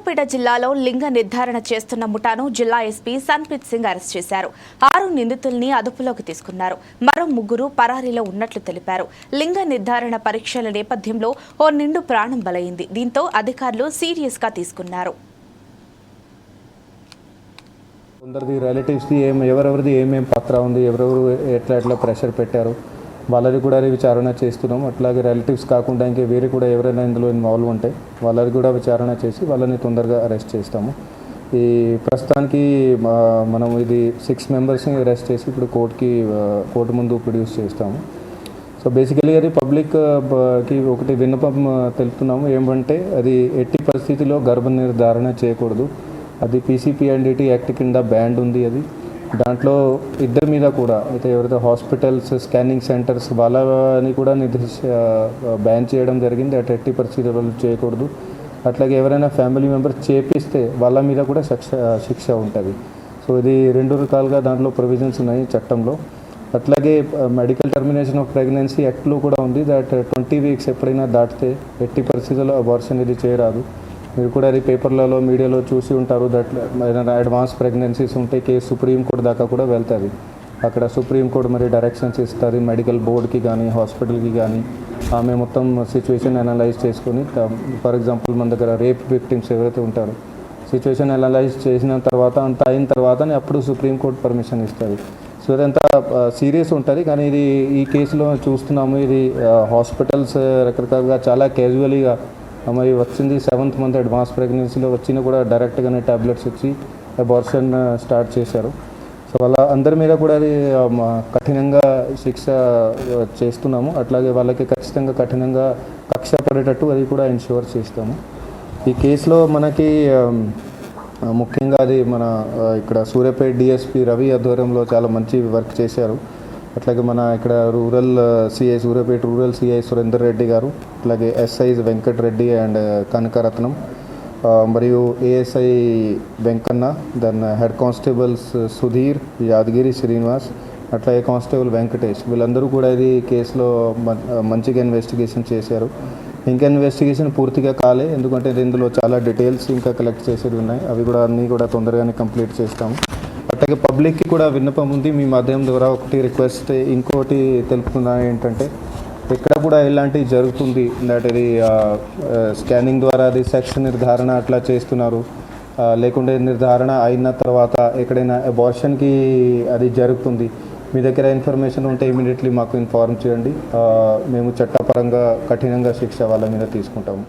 సూర్యాపేట జిల్లాలో లింగ నిర్ధారణ చేస్తున్న ముఠాను జిల్లా ఎస్పీ సన్ప్రీత్ సింగ్ అరెస్ట్ చేశారు. ఆరు నిందితుల్ని అదుపులోకి తీసుకున్నారు. మరో ముగ్గురు పరారీలో ఉన్నట్లు తెలిపారు. లింగ నిర్ధారణ పరీక్షల నేపథ్యంలో ఓ నిండు ప్రాణం బలైంది. దీంతో అధికారులు సీరియస్గా తీసుకున్నారు. కొందరిది రిలేటివ్స్ది ఏం ఎవరెవరిది ఏమేం పత్ర ఉంది ఎవరెవరు ఎట్లా ఎట్లా ప్రెషర్ పెట్టారు వాళ్ళది కూడా విచారణ చేస్తున్నాం. అట్లాగే రిలేటివ్స్ కాకుండా ఇంకా వేరే కూడా ఎవరైనా ఇందులో ఇన్వాల్వ్ ఉంటే వాళ్ళది కూడా విచారణ చేసి వాళ్ళని తొందరగా అరెస్ట్ చేస్తాము. ఈ ప్రస్తుతానికి మనం ఇది సిక్స్ మెంబర్స్ని అరెస్ట్ చేసి ఇప్పుడు కోర్టుకి కోర్టు ముందు ప్రొడ్యూస్ చేస్తాము. సో బేసికలీ అది పబ్లిక్కి ఒకటి విన్నపం తెలుపుతున్నాము. ఏమంటే అది ఎట్టి పరిస్థితిలో గర్భ నిర్ధారణ చేయకూడదు. అది పీసీపీ పీసీపీఎన్డిటీ యాక్ట్ కింద బ్యాండ్ ఉంది అది. దాంట్లో ఇద్దరి మీద కూడా అయితే ఎవరైతే హాస్పిటల్స్ స్కానింగ్ సెంటర్స్ వాళ్ళని కూడా నిర్దేశ బ్యాన్ చేయడం జరిగింది. అటు ఎట్టి పరిస్థితుల్లో చేయకూడదు. అట్లాగే ఎవరైనా ఫ్యామిలీ మెంబర్స్ చేపిస్తే వాళ్ళ మీద కూడా శిక్ష శిక్ష ఉంటుంది. సో ఇది రెండు రకాలుగా దాంట్లో ప్రొవిజన్స్ ఉన్నాయి చట్టంలో. అట్లాగే మెడికల్ టర్మినేషన్ ఆఫ్ ప్రెగ్నెన్సీ యాక్ట్లో కూడా ఉంది. దట్ ట్వంటీ వీక్స్ ఎప్పుడైనా దాటితే ఎట్టి పరిస్థితుల్లో అబార్షన్ ఇది చేయరాదు. మీరు కూడా అది పేపర్లలో మీడియాలో చూసి ఉంటారు దట్ ఏదైనా అడ్వాన్స్ ప్రెగ్నెన్సీస్ ఉంటే కేసు సుప్రీం కోర్టు దాకా కూడా వెళ్తుంది. అక్కడ సుప్రీం కోర్టు మరి డైరెక్షన్స్ ఇస్తుంది మెడికల్ బోర్డ్కి కానీ హాస్పిటల్కి కానీ ఆమె మొత్తం సిచ్యువేషన్ అనలైజ్ చేసుకొని ఫర్ ఎగ్జాంపుల్ మన దగ్గర రేప్ విక్టిమ్స్ ఎవరైతే ఉంటారో సిచ్యువేషన్ అనలైజ్ చేసిన తర్వాత అంత అయిన తర్వాతనే అప్పుడు సుప్రీంకోర్టు పర్మిషన్ ఇస్తుంది. సో ఇదంతా సీరియస్ ఉంటుంది. కానీ ఇది ఈ కేసులో చూస్తున్నాము ఇది హాస్పిటల్స్ రకరకాలుగా చాలా క్యాజువల్గా మరి వచ్చింది సెవెంత్ మంత్ అడ్వాన్స్ ప్రెగ్నెన్సీలో వచ్చిన కూడా డైరెక్ట్గానే టాబ్లెట్స్ ఇచ్చి అబార్షన్ స్టార్ట్ చేశారు. సో అలా అందరి మీద కూడా అది కఠినంగా శిక్ష చేస్తున్నాము. అట్లాగే వాళ్ళకి ఖచ్చితంగా కఠినంగా కక్ష పడేటట్టు అది కూడా ఇన్ష్యూర్ చేస్తాము. ఈ కేసులో మనకి ముఖ్యంగా అది మన ఇక్కడ సూర్యాపేట డిఎస్పి రవి ఆధ్వర్యంలో చాలా మంచి వర్క్ చేశారు. అట్లాగే మన ఇక్కడ rural CI Suryapet rural CI Surender Reddy garu అట్లాగే ఎస్ఐ వెంకట్ రెడ్డి అండ్ కనకరత్నం మరియు ASI Venkanna then head constables Sudheer Yadagiri Srinivas అట్లాగే కానిస్టేబుల్ వెంకటేష్. వీళ్ళందరూ కూడా ఇది కేసులో మంచిగా ఇన్వెస్టిగేషన్ చేశారు. ఇంకా ఇన్వెస్టిగేషన్ పూర్తిగా కాలే ఎందుకంటే ఇందులో చాలా డీటెయిల్స్ ఇంకా కలెక్ట్ చేసేవి ఉన్నాయి. అవి కూడా అన్నీ కూడా తొందరగానే కంప్లీట్ చేస్తాము. అట్లాగే పబ్లిక్కి కూడా విన్నపం ఉంది. మీ మాధ్యమం ద్వారా ఒకటి రిక్వెస్ట్ ఇంకోటి తెలుపుతున్నా ఏంటంటే ఎక్కడ కూడా ఇలాంటివి జరుగుతుంది. దట్ ఇది స్కానింగ్ ద్వారా అది సెక్స్ నిర్ధారణ అట్లా చేస్తున్నారు. లేకుంటే నిర్ధారణ అయిన తర్వాత ఎక్కడైనా అబార్షన్కి అది జరుగుతుంది. మీ దగ్గర ఇన్ఫర్మేషన్ ఉంటే ఇమీడియట్లీ మాకు ఇన్ఫార్మ్ చేయండి. మేము చట్టపరంగా కఠినంగా శిక్ష వాళ్ళ మీద తీసుకుంటాము.